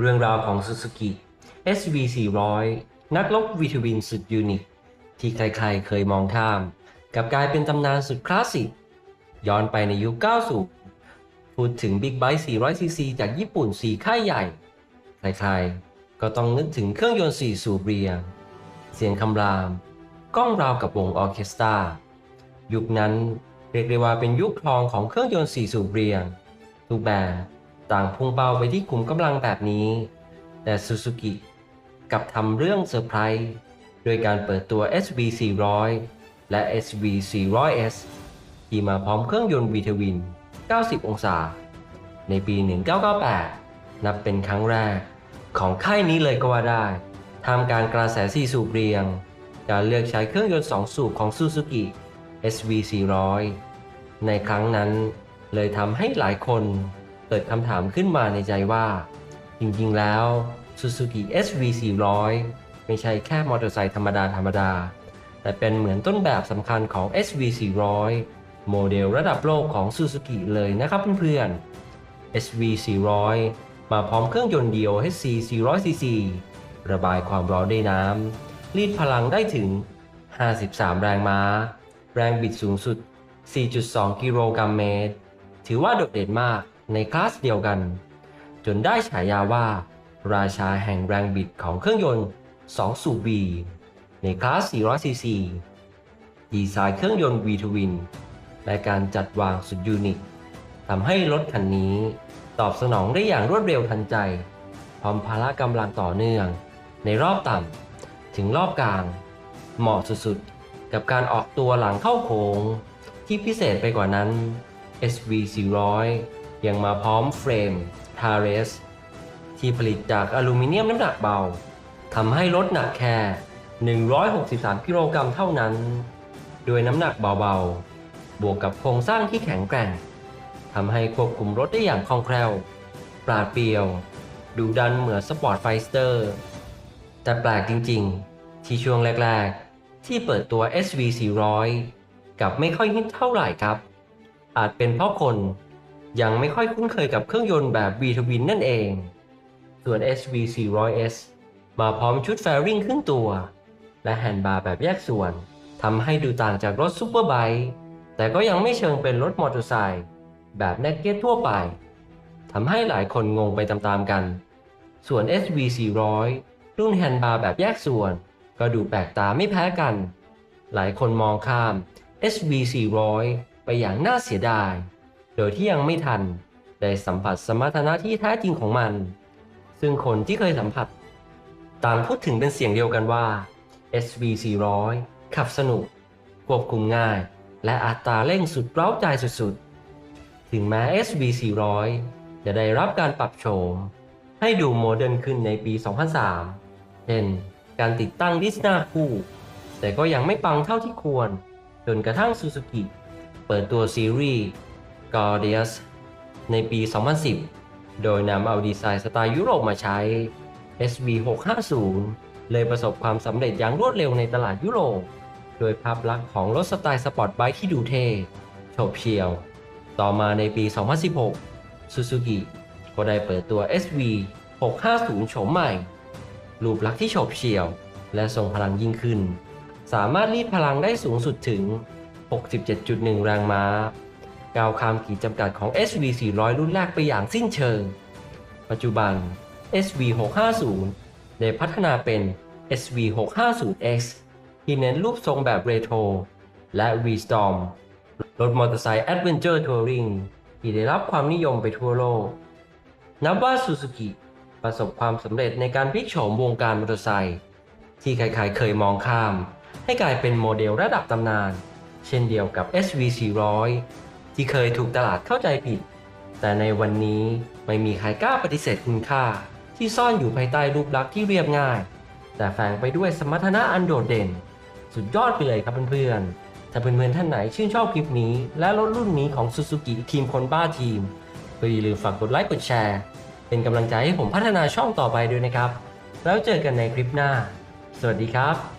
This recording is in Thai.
เรื่องราวของ Suzuki SV 400 นักลบวีทวินสุดยูนิคที่ใครๆเคยมองข้าม กับกลายเป็นตำนานสุดคลาสสิก ย้อนไปในยุค 90 พูดถึงบิ๊กไบค์ 400cc จากญี่ปุ่น 4 ค่ายใหญ่ ใครๆ ก็ต้องนึกถึงเครื่องยนต์ 4 สูบเรียง เสียงคำราม ก้องราวกับวงออเคสตรา ยุคนั้นเรียกได้ว่าเป็นยุคทองของเครื่องยนต์ 4 สูบเรียงทุกแบบ ต่างพุ่งเป้าไปที่กลุ่มกำลังแบบนี้ แต่ซูซูกิกลับทำเรื่องเซอร์ไพรส์โดยการเปิดตัว SV 400และ SV 400S ที่มาพร้อมเครื่องยนต์วีทวิน 90 องศา ในปี 1998 นับเป็นครั้งแรกของค่ายนี้เลยก็ว่าได้ทำการกระแสสี่สูบเรียง การเลือกใช้เครื่องยนต์2สูบของ Suzuki SV 400ในครั้งนั้นเลยทำให้หลายคน เกิดคำถามขึ้นมาในใจว่า จริงๆ แล้ว Suzuki SV 400ไม่ใช่แค่มอเตอร์ไซค์ธรรมดาธรรมดา แต่เป็นเหมือนต้นแบบสำคัญของ SV 400โมเดลระดับโลกของ Suzuki เลยนะครับเพื่อนๆ SV 400มาพร้อมเครื่องยนต์ DOHC 400cc ระบายความร้อนด้วยน้ำรีดพลังได้ถึง 53 แรงม้า แรงบิดสูงสุด 4.2 กิโลกรัมเมตร ถือว่าโดดเด่นมาก ในคลาสเดียวกัน จนได้ฉายาว่า ราชาแห่งแรงบิดของเครื่องยนต์ 2 สูบ V ในคลาส 400cc ดีไซน์เครื่องยนต์ V Twin และการจัดวางสุดยูนิคทำให้รถคันนี้ตอบสนองได้อย่างรวดเร็วทันใจ พร้อมพละกำลังต่อเนื่อง ในรอบต่ำถึงรอบกลาง เหมาะสุดๆ กับการออกตัวหลังเข้าโค้ง ที่พิเศษไปกว่านั้น SV 400 ยังมาพร้อมเฟรม t a r e s ที่ผลิตจากอลูมิเนียมน้ำหนักเบาทำให้รถหนักแค่ 163 กิโลกรัมเท่านั้น โดยน้ำหนักเบาๆ บวกกับโครงสร้างที่แข็งแกร่งทำให้ควบคุมรถได้อย่างคล่องแคล่ว ปราดเปรียว ดูดันเหมือนสปอร์ตไฟสเตอร์ แต่แปลกจริงๆ ที่ช่วงแรกๆ ที่เปิดตัว SV 400 กับไม่ค่อยฮิตเท่าไหร่ครับ อาจเป็นเพราะคน ยังไม่ค่อยคุ้นเคยกับเครื่องยนต์แบบ V Twin นั่นเอง ส่วน SV 400S มาพร้อมชุดแฟริงครึ่งตัว และแฮนด์บาร์แบบแยกส่วนทำให้ดูต่างจากรถซูเปอร์ไบค์แต่ก็ยังไม่เชิงเป็นรถมอเตอร์ไซค์แบบแนกเก็ตทั่วไปทำให้หลายคนงงไปตามๆกัน ส่วน SV 400 รุ่นแฮนด์บาร์แบบแยกส่วน ก็ดูแปลกตาไม่แพ้กัน หลายคนมองข้าม SV 400 ไปอย่างน่าเสียดาย โดยที่ยังไม่ทันได้สัมผัสสมรรถนะที่แท้จริงของมัน ซึ่งคนที่เคยสัมผัส ต่างพูดถึงเป็นเสียงเดียวกันว่า SV 400 ขับสนุก ควบคุมง่าย และอัตราเร่งสุดเร้าใจสุดๆ ถึงแม้ SV 400 จะได้รับการปรับโฉม ให้ดูโมเดิร์นขึ้นในปี 2003 เช่น การติดตั้งดิสนาคู่ แต่ก็ยังไม่ปังเท่าที่ควร จนกระทั่งซูซูกิเปิดตัวซีรีส์ g a u d i u s ในปี 2010 โดยนำเอาดีไซน์สไตล์ยุโรปมาใช้ SV 650 เลยประสบความสำเร็จอย่างรวดเร็วในตลาดยุโรป โดยภาพลักษณ์ของรถสไตล์สปอร์ตไบค์ที่ดูเท่โฉบเฉี่ยว ต่อมาในปี 2016 Suzuki ก็ได้เปิดตัว SV 650 โฉมใหม่ รูปลักษณ์ที่โฉบเฉี่ยว และทรงพลังยิ่งขึ้น สามารถรีดพลังได้สูงสุดถึง 67.1 แรงม้า ก้าวข้ามขีดจำกัดของ SV 400 รุ่นแรกไปอย่างสิ้นเชิง ปัจจุบัน SV 650ได้พัฒนาเป็น SV 650X ที่เน้นรูปทรงแบบเรโทรและ V-Storm รถมอเตอร์ไซค์ Adventure Touring ที่ได้รับความนิยมไปทั่วโลก นับว่า Suzuki ประสบความสำเร็จในการพลิกโฉมวงการมอเตอร์ไซค์ที่ใครๆเคยมองข้าม ให้กลายเป็นโมเดลระดับตำนาน เช่นเดียวกับ SV 400 ที่เคยถูกตลาดเข้าใจผิด แต่ในวันนี้ไม่มีใครกล้าปฏิเสธคุณค่า ที่ซ่อนอยู่ภายใต้รูปลักษณ์ที่เรียบง่าย แต่แฝงไปด้วยสมรรถนะอันโดดเด่น สุดยอดไปเลยครับเพื่อนๆถ้าเพื่อนๆท่านไหนชื่นชอบคลิปนี้ และรถรุ่นนี้ของ Suzuki ทีมคนบ้าทีมก็อย่าลืมฝากกดไลค์กดแชร์ เป็นกำลังใจให้ผมพัฒนาช่องต่อไปด้วยนะครับ แล้วเจอกันในคลิปหน้า สวัสดีครับ